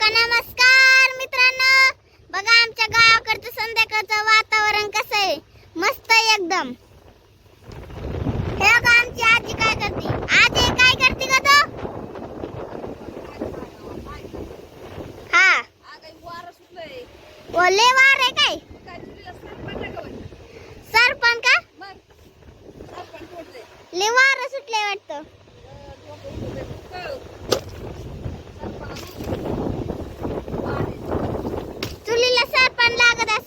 का नमस्कार मित्रांनो. बघा आमच्या गावाकडचं संध्याकाळचं वातावरण कसं आहे? मस्त आहे एकदम. हे बघा आमची आजी काय करते? आजी काय करते का तो? हा. ओले वार आहे काय? सरपण का? ले वार सुटले वाटतं चुलीला सरपण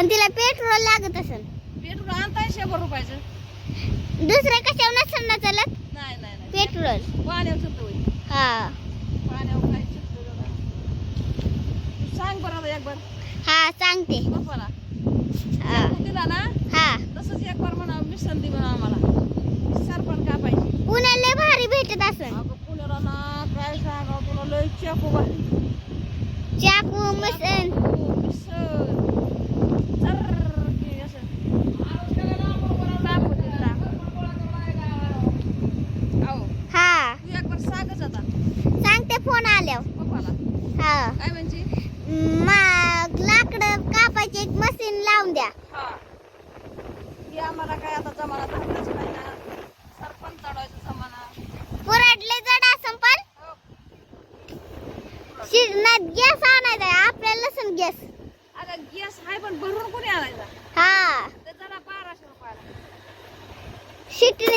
पण तिला पेट्रोल लागत असन दुसऱ्या कशावर नसन ना चलत? पेट्रोल हा. सांग बरं आता एक बार. हा सांगते. पप्पाला हा. दिला ना हा. तसंच एक बार म्हणा मी संधी म्हणा आम्हाला सरपण का पाहिजे? पुण्याला लय भारी भेटत असन अगं पुण्याला ना काय सांगा तुला लय चाकू भारी चाकू मसन. चाकू, मिसळ, चर्र की असं. टाकू ते टाक. अहो, हा तू एक बार सांगच आता सांगते फोन आल्यावर पप्पाला हा काय म्हणजे मग लाकडं कापायची एक लावून द्या. हा. आम्हाला काय आता जमाना धरणाच नाही ना. सरपण चढवायचा जमाना. पुरडले जड असं पण. शिजण्यात गॅस आणायचा आहे, आपल्याला लसूण गॅस. अगं गॅस आहे पण भरून कोणी आणायचा? हा. ते जरा बाराशे रुपयाला.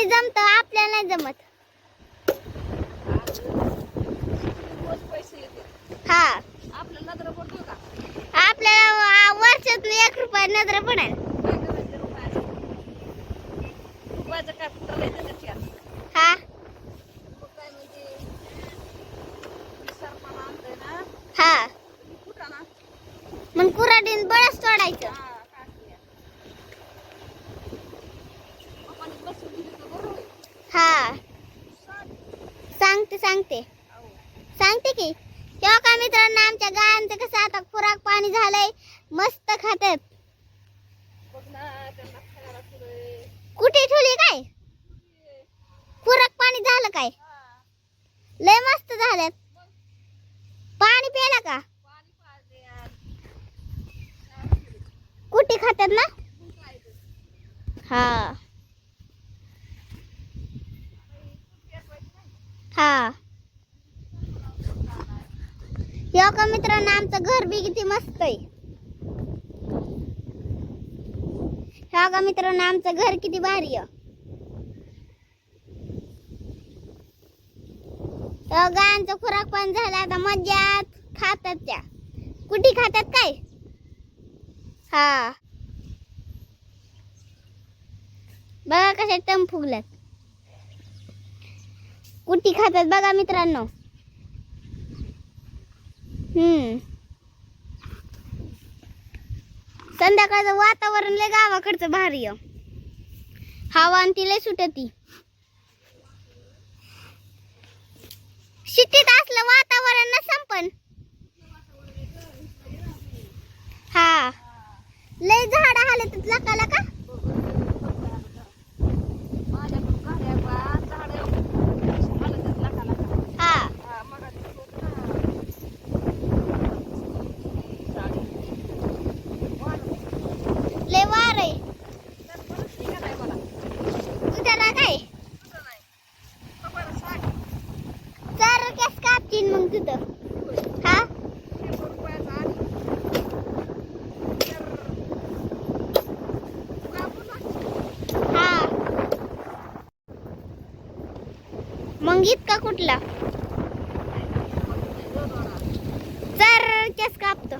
जमत आपल्याला नाही जमत. हा. आपल्या नजर पडतो का? आपल्याला वर्षातून एक रुपया नजर पडेल त्याच्यात चार. हा मग हा कुराडीन बळच सोडायचं हा. हा. सांगते सांगते. सांगते की तेव्हा का मित्रांनो आमच्या गायांचं कसं आता खुराक पाणी झालंय मस्त खातात. कुठे ठेवली काय? खुराक पाणी झालं काय? लय मस्त झाल्यात पाणी प्यायला का? कुठे खातात ना? हा. हा. यो का मित्रांनो आमचं घर बी किती मस्त आहे. हा का मित्रांनो? आमचं घर किती भारी आहे. खुराक पण झालं आता मज्जात खातात त्या. कुठे खातात काय? हा. बघा कशा टम फुगल्यात कुठे खातात बघा मित्रांनो. हम्म. संध्याकाळचं वातावरण लय गावाकडचं भारी हवा आणि ती लय सुटती शिट्टीत असलं वातावरण न संपन हा लय झाड आले तर लकाला का माझ्याकडून गाड्या बा, झाडं आलं त्यात लाका लाका. हा हा, मगाशी होतं ना. साडी. वाढ. लय वार आहे त्यात बरंच निघालंय मला. उद्याला काय दुसरं नाही. पप्पाला सांग. चार कॅस कापतीन मग तिथं. हा? का कुठला तर कापून टाक. हा मग इतका कुठला कापतो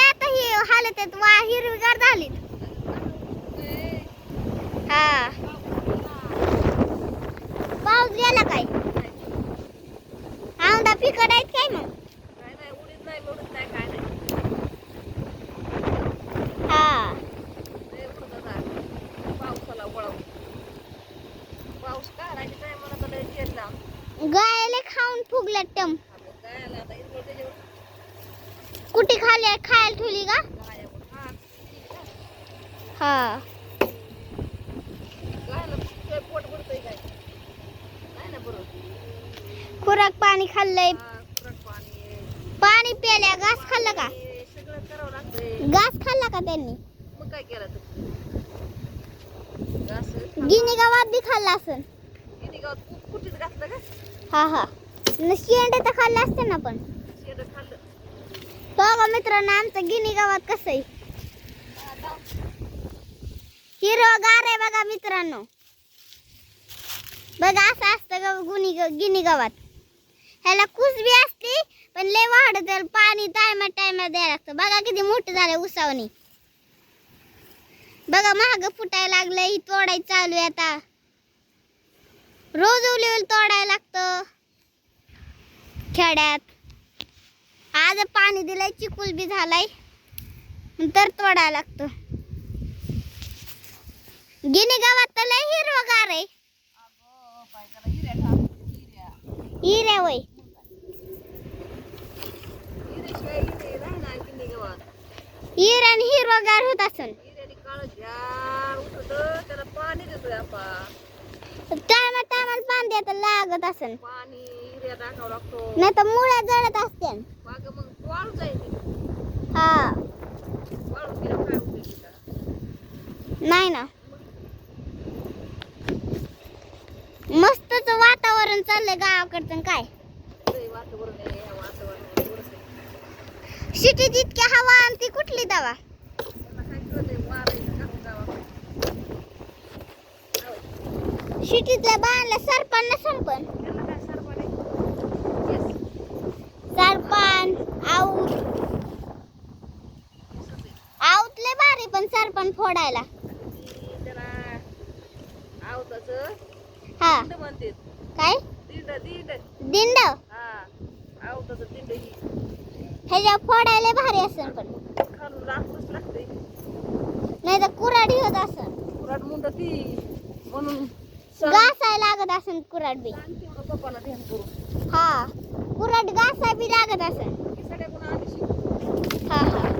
आता ही हालत आहेत वा हिरवीगार झालीत. हा. गायले खाऊन फुगले टम कुठे खाली खायला ठेवली का? हा. खुराक पाणी खाल्लंय. पाणी प्यायला घास खाल्लं का? घास खाल्ला का त्यांनी? गिनी गावात बी खाल्ला असेल. कुठीच घातलं का? हा हा. शेंडे तर खाल्ले असते ना पण. शेड खाल्लं. तो का मित्रांनो आमचं गिनी गावात कसं आहे? हिरवगार आहे बघा मित्रांनो. बघा असं असतं ग गुनी गिनी गावात. ह्याला कुस बी असते पण लय वाढत तर पाणी टायमा टायमा द्यायला लागतं. बघा किती मोठं झालं उसावणी बघा महाग फुटायला लागलंय ही तोडाय चालू आहे आता. रोज उलीवर तोडायला लागतं. खेड्यात. आज पाणी दिलंय चिकूल बी झालाय. तर तोडायला लागतं. गिनी गावात तर लय हिरवगार आहे. हिऱ्या हिरे वय हिरे आणि हिरवगार होत उठत त्याला पाणी द्यायला लागत पाणी टाकावं लागतो. नाही तर मुळ्या जळत असते बाग मग वाळू जाईल हा. वाळू गेलं काय उपयोग त्याला नाही ना. मस्तच वातावरण चाललंय गावाकडचं काय? वातावरण. सिटीत इतक्या हवा आणि ती कुठली दवा त्याला काय कळतंय वारं आहे का गावाकडे सिटीतल्या बाळाला सरपण न संपण सरपण आऊत आऊतले भारी पण सरपण फोडायला. हा. काय? दिंड ह्याच्या फोडायला भारी असन पण. नाही तर कुराडी होत असन कुराड मुंड ती म्हणून घासाय लागत असन कुराड बी. हा. कुराड घासाय बी लागत असन. हा हा.